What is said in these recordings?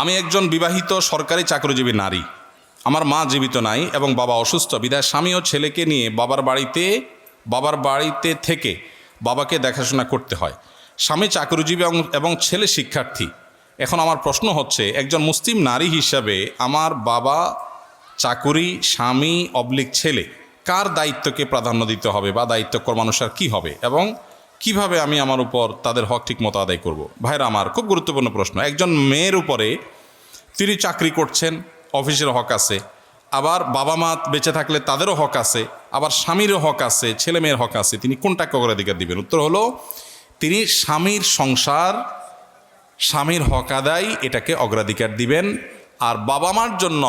আমি একজন বিবাহিত সরকারি চাকরিজীবী নারী। আমার মা জীবিত নাই এবং বাবা অসুস্থ। বিদায় স্বামী ও ছেলেকে নিয়ে বাবার বাড়িতে বাবার বাড়িতে থেকে বাবাকে দেখাশোনা করতে হয়। স্বামী চাকরিজীবী এবং- ছেলে শিক্ষার্থী। এখন আমার প্রশ্ন হচ্ছে, একজন মুসলিম নারী হিসাবে আমার বাবা চাকুরি, স্বামী, অবলিক ছেলে, কার দায়িত্বকে প্রাধান্য দিতে হবে বা দায়িত্ব মানুষের কি হবে? এবং কীভাবে আমি আমার উপর তাদের হক ঠিক মতো আদায় করব? ভাইরা, আমার খুব গুরুত্বপূর্ণ প্রশ্ন। একজন মেয়ের উপরে তিনি চাকরি করছেন, অফিসের হক আছে, আবার বাবা মা বেঁচে থাকলে তাদেরও হক আছে, আবার স্বামীরও হক আছে, ছেলে মেয়ের হক আছে, তিনি কোনটাকে অগ্রাধিকার দিবেন? উত্তর হলো, তিনি স্বামীর সংসার, স্বামীর হক আদায় এটাকে অগ্রাধিকার দিবেন, আর বাবা মার জন্য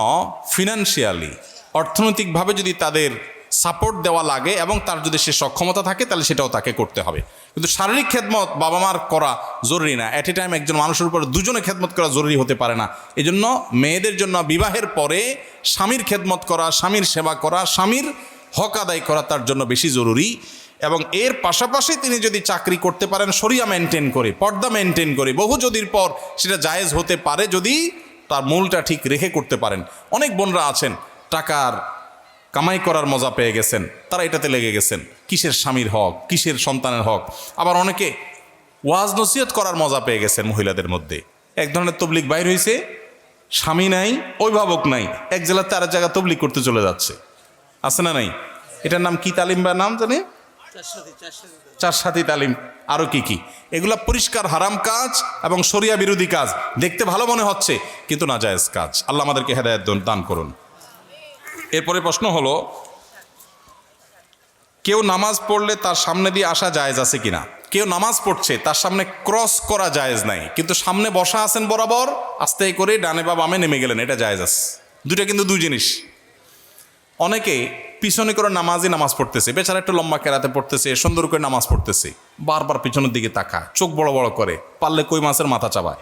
ফিনান্সিয়ালি অর্থনৈতিকভাবে যদি তাদের সাপোর্ট দেওয়া লাগে এবং তার যদি সে সক্ষমতা থাকে, তাহলে সেটাও তাকে করতে হবে। কিন্তু শারীরিক খেদমত বাবা মার করা জরুরি না। অ্যাট এ টাইম একজন মানুষের উপর দুজনে খেদমত করা জরুরি হতে পারে না। এই জন্য মেয়েদের জন্য বিবাহের পরে স্বামীর খেদমত করা, স্বামীর সেবা করা, স্বামীর হক আদায় করা তার জন্য বেশি জরুরি। এবং এর পাশাপাশি তিনি যদি চাকরি করতে পারেন সরিয়া মেনটেন করে, পর্দা মেনটেন করে, বহু যদির পর সেটা জায়েজ হতে পারে যদি তার মূলটা ঠিক রেখে করতে পারেন। অনেক বোনরা আছেন, টাকার কামাই করার মজা পেয়ে গেছেন, তারা এটাতে লেগে গেছেন। কিসের স্বামীর হক, কিসের সন্তানের হক? আবার অনেকে ওয়াজ নসিহত করার মজা পেয়ে গেছেন মহিলাদের মধ্যে। এক ধরনের তবলিক বাইর হয়েছে স্বামী নাই, অভিভাবক নাই, এক জেলার তার জায়গা তবলিক করতে চলে যাচ্ছে। আছে না নাই? এটার নাম কি তালিম বা নাম জানে? চার সাথী তালিম। আরও কি কি? এগুলা পরিষ্কার হারাম কাজ এবং শরিয়া বিরোধী কাজ। দেখতে ভালো মনে হচ্ছে, কিন্তু না জায়েজ কাজ। আল্লাহ আমাদেরকে হেদায়ত দান করুন। এরপরে প্রশ্ন হলো, কেউ নামাজ পড়লে তার সামনে দিয়ে আসা জায়েজ আছে কিনা? কেউ নামাজ পড়ছে, তার সামনে ক্রস করা জায়েজ নাই, কিন্তু সামনে বসা আছেন বরাবর, আস্তে করে ডানে বা বামে নেমে গেলেন, এটা জায়েজ আছে। দুটা কিন্তু দুই জিনিস। অনেকে পিছনে করে নামাজই নামাজ পড়তেছে, বেচারা একটু লম্বা কেরাতে পড়তেছে, সুন্দর করে নামাজ পড়তেছে, বারবার পিছনের দিকে তাকা চোখ বড় বড় করে, পারলে কই মাছের মাথা চাবায়?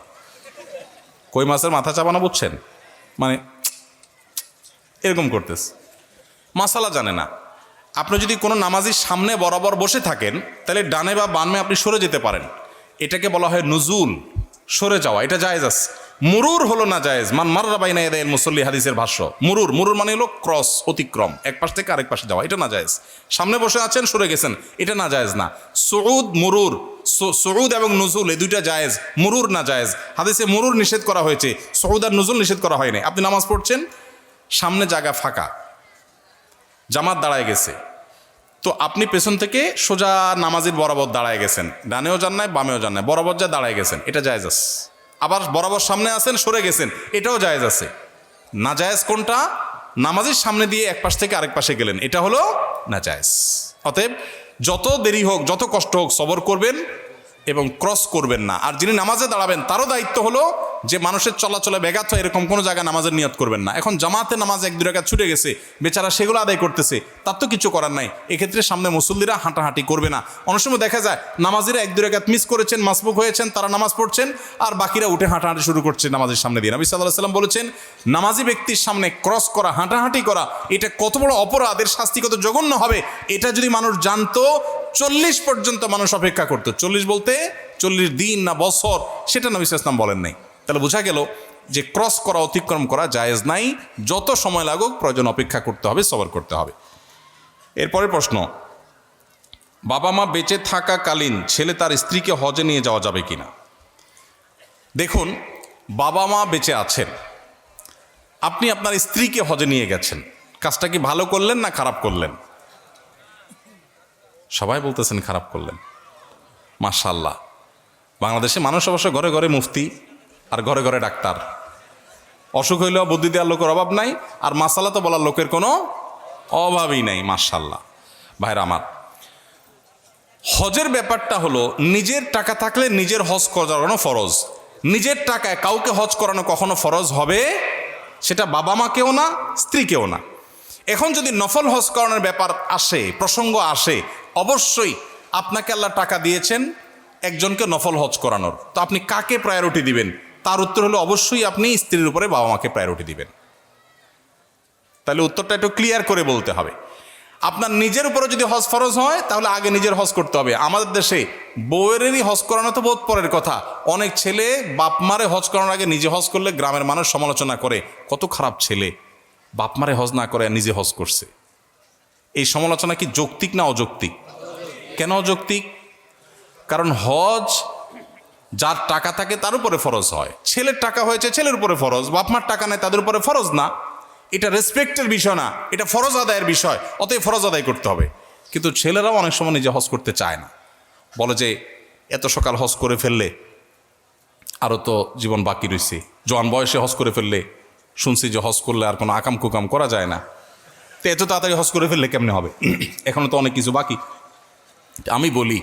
কই মাছের মাথা চাবানো বুঝছেন? মানে এরকম করতেছে। মাসালা জানে না। আপনি যদি কোনো নামাজির সামনে বরাবর বসে থাকেন, তাহলে ডানে বা বামে আপনি সরে যেতে পারেন। এটাকে বলা হয় নজুল, সরে যাওয়া। এটা জায়েজ আছে। মুরুর হলো না জায়েজ। মান মাররা বাইনা এদের মুসল্লি হাদিসের ভাষ্য। মুরুর মুরুর মানে হলো ক্রস, অতিক্রম। এক পাশ থেকে আরেক পাশে যাওয়া। এটা না জায়েজ। সামনে বসে আছেন, সরে গেছেন। এটা না জায়েজ না। সৌদ মুরুর। সৌদ এবং নজুল, এই দুইটা জায়েজ। মুরুর না জায়েজ। হাদিসে মুরুর নিষেধ করা হয়েছে। সৌদ আর নজুল নিষেধ করা হয়নি আপনি নামাজ পড়ছেন সামনে জায়গা ফাঁকা। জামাত দাঁড়ায় গেছে। তো আপনি পেছন থেকে সোজা নামাজের বরাবর দাঁড়ায় গেছেন। ডানেও যান নাই, বামেও যান নাই। বরাবর যা দাঁড়ায় গেছেন, এটা জায়েজ আছে। আবার বরাবর সামনে আছেন, সরে গেছেন, এটাও জায়েজ আছে। না জায়েজ কোনটা? নামাজের সামনে দিয়ে এক পাশ থেকে আরেক পাশে গেলেন। এটা হলো না জায়েজ অতএব যত দেরি হোক, যত কষ্ট হোক, সবর করবেন। এবং ক্রস করবেন না। আর যিনি নামাজে দাঁড়াবেন, তারও দায়িত্ব হলো যে মানুষের চলাচলে ব্যাঘাত হয়, এরকম কোনো জায়গায় নামাজের নিয়ত করবেন না। এখন জামাতে নামাজ এক দু রেখা ছুটে গেছে, বেচারা সেগুলো আদায় করতেছে, তার তো কিছু করার নাই। এক্ষেত্রে সামনে মুসল্লিরা হাঁটাহাঁটি করবে না। অনেক সময় দেখা যায়, নামাজিরা এক দু রেখাত মিস করেছেন, মাসবুক হয়েছেন, তারা নামাজ পড়ছেন, আর বাকিরা উঠে হাঁটাহাঁটি শুরু করছে নামাজের সামনে দিয়ে। নবী সাল্লাহ সাল্লাম বলেছেন, নামাজি ব্যক্তির সামনে ক্রস করা, হাঁটাহাঁটি করা, এটা কত বড় অপরাধ, এর শাস্তি কত জঘন্য হবে, এটা যদি মানুষ জানতো চল্লিশ পর্যন্ত মানুষ অপেক্ষা করতো। চল্লিশ বলতে চল্লিশ দিন না বছর, সেটা নবী ইসলাম বলেন নাই। তাহলে বোঝা গেল যে ক্রস করা, অতিক্রম করা জায়েজ নাই। যত সময় লাগুক, প্রয়োজন অপেক্ষা করতে হবে, সবর করতে হবে। এরপরে প্রশ্ন, বাবা মা বেঁচে থাকাকালীন ছেলে তার স্ত্রীকে হজে নিয়ে যাওয়া যাবে কিনা? দেখুন, বাবা মা বেঁচে আছেন। আপনি আপনার স্ত্রীকে হজে নিয়ে গেছেন। কাজটা কি ভালো করলেন না খারাপ করলেন? সবাই বলতেছেন খারাপ করলেন। মাশাল্লাহ বাংলাদেশে মানুষ অবশ্য ঘরে ঘরে মুফতি আর ঘরে ঘরে ডাক্তার। অসুখ হইলেও বুদ্ধি দেওয়ার লোকের অভাব নাই, আর মাসালা তো বলার লোকের কোনো অভাবই নাই মাশাল্লাহ ভাইরা আমার, হজের ব্যাপারটা হলো নিজের টাকা থাকলে নিজের হজ করানো ফরজ। নিজের টাকায় কাউকে হজ করানো কখনো ফরজ হবে? সেটা বাবা মাকেও না স্ত্রীকেও না। এখন যদি নফল হজ করানোর ব্যাপার আসে, প্রসঙ্গ আসে, অবশ্যই আপনাকে আল্লাহ টাকা দিয়েছেন একজনকে নফল হজ করানোর। তো আপনি কাকে প্রায়োরিটি দিবেন? তার উত্তর হলো অবশ্যই আপনি স্ত্রীর উপরে বাবা মাকে প্রায়োরিটি দিবেন। তাহলে উত্তরটা একটু ক্লিয়ার করে বলতে হবে। আপনার নিজের উপরে যদি হজ ফরজ হয়, তাহলে আগে নিজের হজ করতে হবে। আমাদের দেশে বউয়েরই হজ করানো তো বোধ পরের কথা। অনেক ছেলে বাপ মারে হজ করানোর আগে নিজে হজ করলে গ্রামের মানুষ সমালোচনা করে, কত খারাপ ছেলে। বাপ মারে হজ না করে নিজে হজ করছে। এই সমালোচনা কি যৌক্তিক না অযৌক্তিক? কেন অযৌক্তিক? কারণ হজ যার টাকা থাকে তার উপরে ফরজ হয়। ছেলের টাকা হয়েছে ছেলের উপরে ফরজ, বাপ মার টাকা নেয় তাদের উপরে ফরজ না। এটা রেসপেক্টের বিষয় না, এটা ফরজ আদায়ের বিষয়, অতএব ফরজ আদায় করতে হবে। কিন্তু ছেলেরাও অনেক সময় নিজে হজ করতে চায় না। বলে যে, এত সকাল হজ করে ফেললে আরও তো জীবন বাকি রয়েছে জোয়ান বয়সে হজ করে ফেললে শুনছি যে হজ করলে আর কোনো আকাম কুকাম করা যায় না। তো এত তাড়াতাড়ি হজ করে ফেললে কেমনে হবে? এখনও তো অনেক কিছু বাকি। আমি বলি,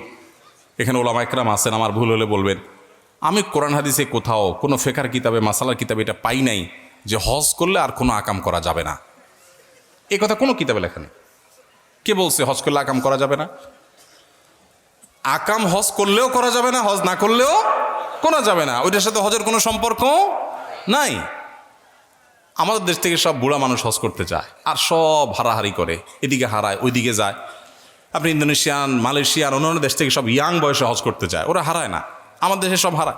এখানে ওলামা একরাম আছেন, আমার ভুল হলে বলবেন। আমি কোরআন হাদিসে কোথাও কোনো ফেকার কিতাবে, মাসালার কিতাবে এটা পাই নাই যে হজ করলে আর কোনো আকাম করা যাবে না। এ কথা কোনো কিতাবে লেখা নেই। কে বলছে হজ করলে আকাম করা যাবে না? আকাম হজ করলেও করা যাবে না, হজ না করলেও করা যাবে না। ওইটার সাথে হজের কোনো সম্পর্ক নাই। আমাদের দেশ থেকে সব বুড়া মানুষ হজ করতে চায় আর সব হারাহারি করে। এদিকে হারায়, ওইদিকে যায়। আপনি ইন্দোনেশিয়ান, মালয়েশিয়ান, অন্যান্য দেশ থেকে সব ইয়াং বয়সে হজ করতে চায়। ওরা হারায় না। আমাদের দেশে সব হারায়।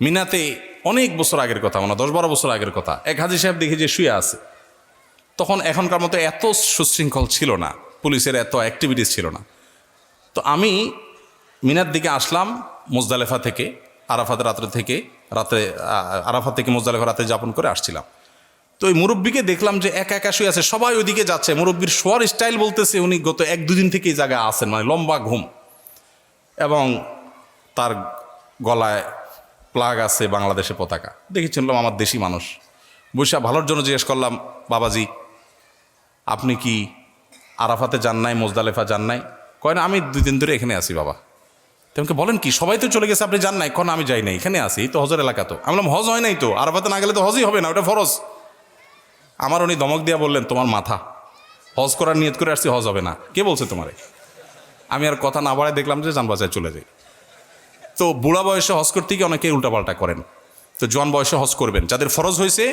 মিনাতে অনেক বছর আগের কথা মানে দশ বারো বছর আগের কথা। এক হাজি সাহেব দেখি যে শুয়ে আছে। তখন এখনকার মতো এত সুশৃঙ্খল ছিল না। পুলিশের এত অ্যাক্টিভিটিস ছিল না। তো আমি মিনার দিকে আসলাম মোজদালেফা থেকে, আরাফাত রাত্রে থেকে রাতে আরাফাত থেকে মোজদালেফা রাতে যাপন করে আসছিলাম। তো ওই মুরব্বীকে দেখলাম যে একা একা শুয়ে আছে, সবাই ওইদিকে যাচ্ছে। মুরব্বীর শোয়ার স্টাইল বলতেছে উনি গত এক দুদিন থেকে এই জায়গায় আছেন মানে লম্বা ঘুম। এবং তার গলায় প্লাগ আছে বাংলাদেশের পতাকা। দেখে চিনলাম আমার দেশি মানুষ। বৈশা ভালোর জন্য জিজ্ঞেস করলাম, বাবাজি, আপনি কি আরাফাতে যান নাই, মোজদালেফা যান নাই? কয়, না, আমি দুই দিন ধরে এখানে আছি বাবা। তোমাকে বলেন কি, সবাই তো চলে গেছে, আপনি যান নাই? কোন আমি যাই নাই, এখানে এই তো হজর এলাকা তো। আমি বললাম, হজ হয় নাই তো? আরাফাতে না গেলে তো হজই হবে না, ওটা ফরজ। আমার উনি দমক দিয়া বললেন, তোমার মাথা। হজ করার নিয়ত করে আসছি, হজ হবে না। কে বলছে তোমারে? আমি আর কথা না বাড়ায় দেখলাম যে যানবাজার চলে যাই। তো বুড়া বয়সে হজ করতে গিয়ে অনেকে উল্টাপাল্টা করেন। তো জোয়ান বয়সে হজ করবেন। যাদের ফরজ হয়েছে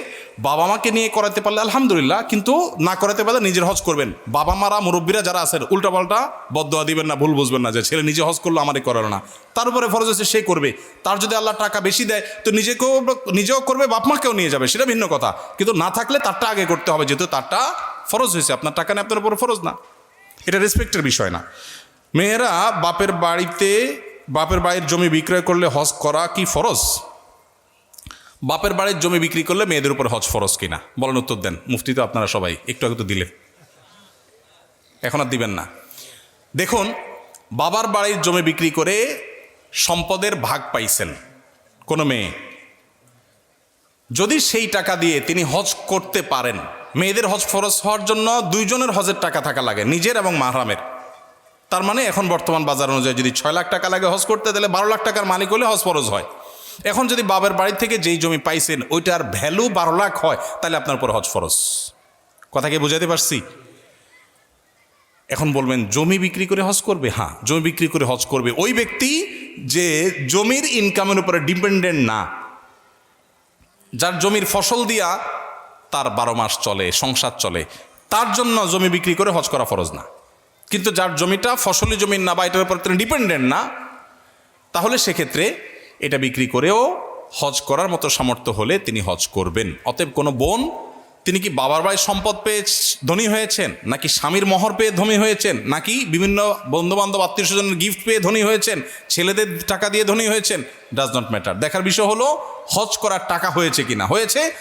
বাবা মাকে নিয়ে করাতে পারলে আলহামদুলিল্লাহ, কিন্তু না করাতে পারলে নিজের হজ করবেন। বাবা মারা মুরব্বীরা যারা আছেন, উল্টাপাল্টা বদয়া দিবেন না, ভুল বুঝবেন না যে ছেলে নিজে হজ করল আমারই করালো না। তার উপরে ফরজ হয়েছে, সে করবে। তার যদি আল্লাহ টাকা বেশি দেয়, তো নিজেকেও, নিজেও করবে বাপ মাকেও নিয়ে যাবে, সেটা ভিন্ন কথা। কিন্তু না থাকলে তারটা আগে করতে হবে, যেহেতু তারটা ফরজ হয়েছে। আপনার টাকা নিয়ে আপনার উপরে ফরজ না। এটা রেসপেক্টের বিষয় না। মেয়েরা বাপের বাড়িতে, বাপের বাড়ির জমি বিক্রয় করলে হজ করা কি ফরজ? বাপের বাড়ির জমি বিক্রি করলে মেয়েদের উপর হজ ফরজ কিনা? বলেন উত্তর দেন। মুফতি তো আপনারা সবাই। একটু আগে তো দিলেন। এখন আর দিবেন না। দেখুন, বাবার বাড়ির জমি বিক্রি করে সম্পদের ভাগ পাইছেন কোনো মেয়ে। যদি সেই টাকা দিয়ে তিনি হজ করতে পারেন, মেয়েদের হজ ফরজ হওয়ার জন্য দুইজনের হজের টাকা থাকা লাগে, নিজের এবং মাহরামের। তার মানে এখন বর্তমান বাজার অনুযায়ী যদি ছয় লাখ টাকা লাগে হজ করতে, তাহলে বারো লাখ টাকার মালিক হলে হজ ফরজ হয়। এখন যদি বাবার বাড়ি থেকে যেই জমি পাইছেন, ওইটার ভ্যালু বারো লাখ হয়, তাহলে আপনার উপর হজ ফরজ। কথা কি বুঝাতে পারছি? এখন বলবেন, জমি বিক্রি করে হজ করবে? হ্যাঁ জমি বিক্রি করে হজ করবে। ওই ব্যক্তি যে জমির ইনকামের উপরে ডিপেন্ডেন্ট না, যার জমির ফসল দিয়া তার বারো মাস চলে, সংসার চলে, তার জন্য জমি বিক্রি করে হজ করা ফরজ না। কিন্তু যার জমিটা ফসলি জমির না বা এটার উপর তিনি ডিপেন্ডেন্ট না, তাহলে সেক্ষেত্রে এটা বিক্রি করেও হজ করার মতো সামর্থ্য হলে তিনি হজ করবেন। অতএব কোনো বোন, তিনি কি বাবার বাড়ির সম্পদ পেয়ে ধনী হয়েছেন? নাকি স্বামীর মহর পেয়ে ধনী হয়েছেন? নাকি বিভিন্ন বন্ধুবান্ধব, আত্মীয় স্বজনের গিফট পেয়ে ধনী হয়েছেন? ছেলেদের টাকা দিয়ে ধনী হয়েছেন? ডাজ নট ম্যাটার দেখার বিষয় হলো, হজ করার টাকা হয়েছে কিনা? হয়েছে